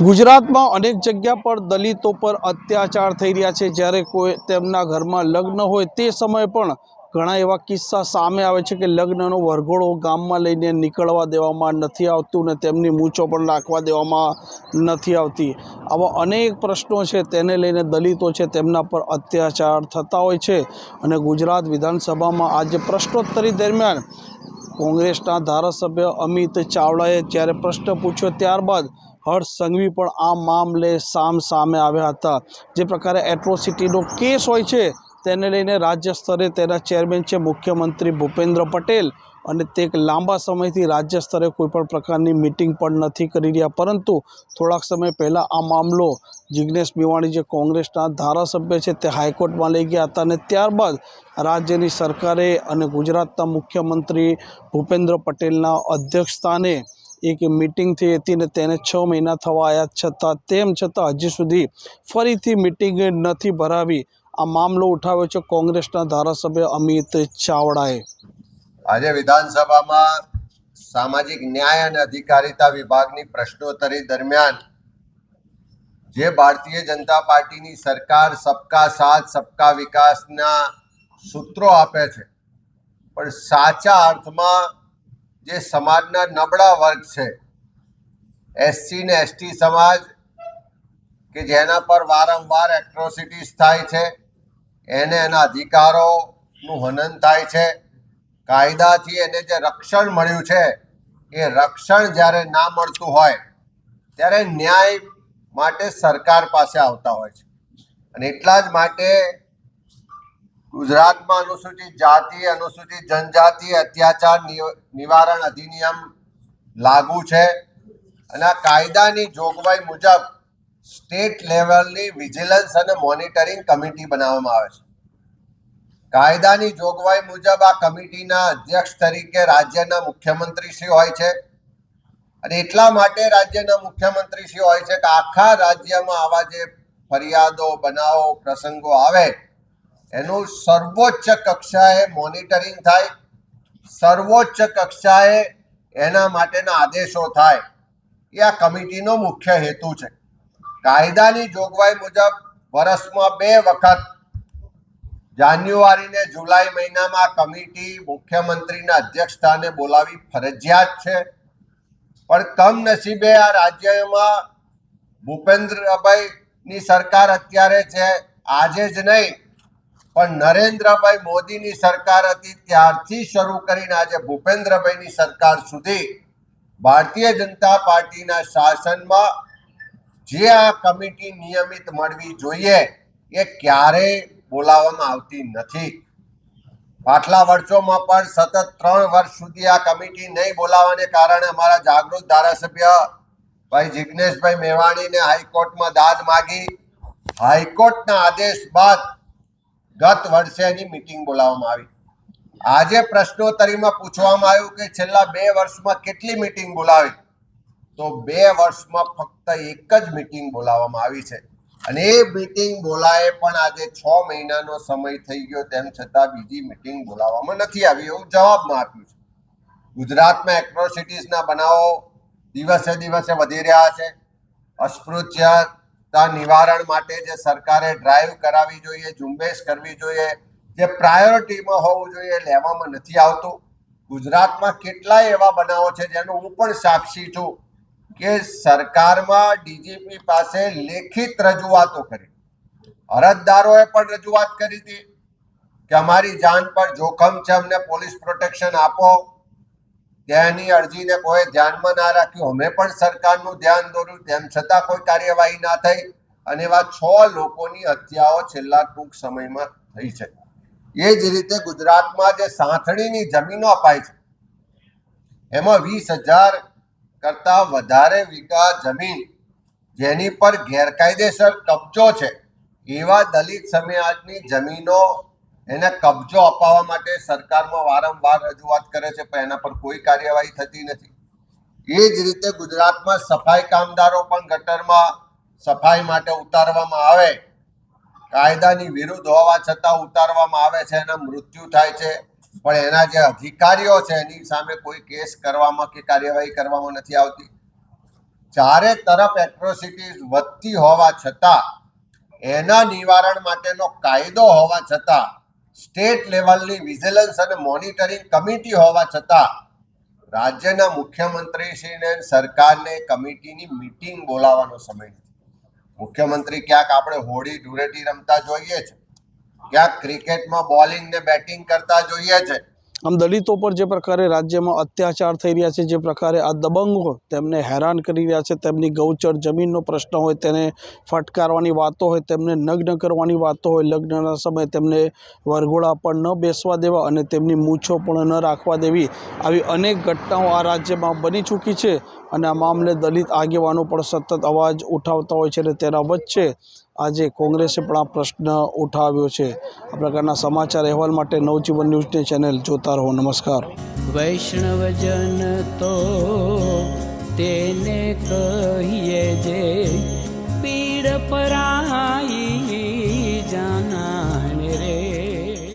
ગુજરાતમાં અનેક જગ્યા પર દલિતો પર અત્યાચાર થઈ રહ્યા છે. જ્યારે કોઈ તેમના ઘરમાં લગ્ન હોય તે સમયે પણ ઘણા એવા કિસ્સા સામે આવે છે કે લગ્નનો વરઘોડો ગામમાં લઈને નીકળવા દેવામાં નથી આવતું ને તેમની મૂછો પણ રાખવા દેવામાં નથી આવતી. આવા અનેક પ્રશ્નો છે, તેને લઈને દલિતો છે તેમના પર અત્યાચાર થતા હોય છે અને ગુજરાત વિધાનસભામાં આજે પ્રશ્નોત્તરી દરમિયાન કોંગ્રેસના ધારાસભ્ય અમિત ચાવડાએ જ્યારે પ્રશ્ન પૂછ્યો ત્યારબાદ હર્ષ સંઘવી પણ આ મામલે સામ સામે આવ્યા હતા. જે પ્રકારે એટ્રોસિટીનો કેસ હોય છે, તેને લઈને રાજ્ય સ્તરે તેના ચેરમેન છે મુખ્યમંત્રી ભૂપેન્દ્ર પટેલ અને તે એક લાંબા સમયથી રાજ્ય સ્તરે કોઈપણ પ્રકારની મિટિંગ પણ નથી કરી રહ્યા. પરંતુ થોડાક સમય પહેલાં આ મામલો જિજ્ઞેશ મેવાણી, જે કોંગ્રેસના ધારાસભ્ય છે, તે હાઈકોર્ટમાં લઈ ગયા હતા અને ત્યારબાદ રાજ્યની સરકારે અને ગુજરાતના મુખ્યમંત્રી ભૂપેન્દ્ર પટેલના અધ્યક્ષસ્થાને એક મિટિંગ થઈ હતી ને તેને છ મહિના થવા આવ્યા છતાં તેમ છતાં હજી સુધી ફરીથી મિટિંગ નથી ભરાવી. આ મામલો ઉઠાવ્યો છે કોંગ્રેસના ધારાસભ્ય અમિત ચાવડાએ. આજે વિધાનસભામાં સામાજિક ન્યાય અને અધિકારિતા વિભાગની પ્રશ્નોત્તરી દરમિયાન જે ભારતીય જનતા પાર્ટીની સરકાર સબકા સાથ, સબકા વિકાસના સૂત્રો આપે છે, પણ સાચા અર્થમાં જે સમાજના નબળા વર્ગ છે એસસી ને એસટી સમાજ, કે જેના પર વારંવાર એટ્રોસિટીઝ થાય છે, એને એના અધિકારોનું હનન થાય છે, કાયદાથી એને જે રક્ષણ મળ્યું છે, એ રક્ષણ જ્યારે ના મળતું હોય, ત્યારે ન્યાય માટે સરકાર પાસે આવતા હોય છે. અને એટલા જ માટે ગુજરાતમાં અનુસૂચિત જાતિ, અનુસૂચિત જનજાતિ, અત્યાચાર નિવ- નિવારણ અધિનિયમ લાગુ છે. અને આ કાયદાની જોગવાઈ મુજબ સ્ટેટ લેવલની વિજિલન્સ અને મોનિટરિંગ કમિટી બનાવવામાં આવે છે. કાયદાની જોગવાઈ મુજબ આ કમિટીના અધ્યક્ષ તરીકે રાજ્યના મુખ્યમંત્રીશ્રી હોય છે. અને એટલા માટે રાજ્યના મુખ્યમંત્રીશ્રી હોય છે કે આખા રાજ્યમાં આવા જે ફરિયાદો, બનાવો, પ્રસંગો આવે એનું સર્વોચ્ચ કક્ષાએ મોનિટરિંગ થાય. સર્વોચ્ચ કક્ષાએ એના માટેના આદેશો થાય. એ આ કમિટીનો મુખ્ય હેતુ છે. કાયદાની જોગવાઈ મુજબ વર્ષમાં બે વખત જાન્યુઆરી ને જુલાઈ મહિનામાં કમિટી મુખ્યમંત્રીના અધ્યક્ષ સ્થાને બોલાવી ફરજિયાત છે. પણ કમનસીબે આ રાજ્યમાં ભૂપેન્દ્રભાઈની સરકાર અત્યારે છે આજે જ નહીં પણ નરેન્દ્રભાઈ મોદીની સરકાર હતી ત્યારથી શરૂ કરીને આજે ભૂપેન્દ્રભાઈની સરકાર સુધી ભારતીય જનતા પાર્ટીના શાસનમાં જે આ કમિટી નિયમિત મળવી જોઈએ એ ક્યારેય બોલાવવામાં આવતી નથી. પાછલા વર્ષોમાં પણ સતત ત્રણ વર્ષ સુધી આ કમિટી નહીં બોલાવાને કારણે અમારા જાગૃત ધારાસભ્ય ભાઈ જિજ્ઞેશભાઈ મેવાણીને હાઈકોર્ટમાં દાદ માગી. હાઈકોર્ટના આદેશ બાદ ગત વર્ષે એની મિટિંગ બોલાવવામાં આવી. આજે પ્રશ્નોત્તરીમાં પૂછવામાં આવ્યું કે છેલ્લા બે વર્ષમાં કેટલી મિટિંગ બોલાવી? તો બે વર્ષમાં ફક્ત એક જ મિટિંગ બોલાવવામાં આવી છે. અને એ મિટિંગ બોલાએ પણ આજે છ મહિનાનો સમય થઈ ગયો, તેમ છતાં બીજી મિટિંગ બોલાવવામાં નથી આવી એવું જવાબમાં આપ્યું છે. ગુજરાતમાં એટ્રોસિટીઝના બનાવો દિવસે દિવસે વધી રહ્યા છે. અસ્પૃશ્યતા નિવારણ માટે જે સરકારે ડ્રાઈવ કરાવવી જોઈએ, ઝુંબેશ કરવી જોઈએ, જે પ્રાયોરિટીમાં હોવું જોઈએ લેવામાં નથી આવતું. ગુજરાતમાં કેટલાય એવા બનાવો છે જેનો હું પણ સાક્ષી છું કે સરકારમાં ડીજીપી પાસે લેખિત રજૂઆતો કરી. અરજદારોએ પણ રજૂઆત કરી હતી કે અમારી જાન પર જોખમ છે, અમને પોલીસ પ્રોટેક્શન આપો. તેની અરજીને કોઈ ધ્યાનમાં ના રાખ્યું. અમે પણ સરકારનું ધ્યાન દોર્યું. તેમ છતાં કોઈ કાર્યવાહી ના થઈ અને એવા છ લોકોની હત્યાઓ છેલ્લા ટૂંક સમયમાં થઈ છે. એ જ રીતે ગુજરાતમાં જે સાંથણીની જમીનો અપાય છે, એમાં વીસ હજાર કરતાં વધારે વીઘા જમીન જેની પર ગેરકાયદેસર કબજો છે. એવા દલિત સમાજની જમીનો એને કબજો અપાવવા માટે સરકારમાં વારંવાર રજૂઆત કરે છે, પણ એના પર કોઈ કાર્યવાહી થતી નથી. એ જ રીતે ગુજરાતમાં સફાઈ કામદારો પણ ગટરમાં સફાઈ માટે ઉતારવામાં આવે. કાયદાની વિરુદ્ધ હોવા છતાં ઉતારવામાં આવે છે, એના મૃત્યુ થાય છે, પણ એના જે અધિકારીઓ છે, એની સામે કોઈ કેસ કરવામાં કે કાર્યવાહી કરવામાં નથી આવતી. ચારે તરફ એટ્રોસિટીઝ વધતી હોવા છતાં, એના નિવારણ માટેનો કાયદો હોવા છતાં સ્ટેટ લેવલની વિજિલન્સ અને મોનિટરિંગ કમિટી હોવા છતાં, રાજ્યના મુખ્યમંત્રીશ્રીને સરકારને કમિટીની મિટિંગ બોલાવવાનો સમય મુખ્યમંત્રી ક્યાંક આપણે હોળી ધૂળેટી રમતા જોઈએ છે, ક્યાંક ક્રિકેટમાં બોલિંગ ને બેટિંગ કરતા જોઈએ છે આમ દલિતો પર જે પ્રકારે રાજ્યમાં અત્યાચાર થઈ રહ્યા છે, જે પ્રકારે આ દબંગો તેમને હેરાન કરી રહ્યા છે, તેમની ગૌચર જમીનનો પ્રશ્ન હોય, તેને ફટકારવાની વાતો હોય, તેમને નગ્ન કરવાની વાતો હોય, લગ્નના સમયે તેમને વરઘોડા પણ ન બેસવા દેવા અને તેમની મૂછો પણ ન રાખવા દેવી આવી અનેક ઘટનાઓ આ રાજ્યમાં બની ચૂકી છે અને આ મામલે દલિત આગેવાનો પણ સતત અવાજ ઉઠાવતા હોય છે અને તેના વચ્ચે આજે કોંગ્રેસે પણ આ પ્રશ્ન ઉઠાવ્યો છે. આ પ્રકારના સમાચાર અહેવાલ માટે નવજીવન ન્યૂઝની ચેનલ જોતા રહો. નમસ્કાર. વૈષ્ણવજન તો તેને કહીએ જે પીડ પરાઈ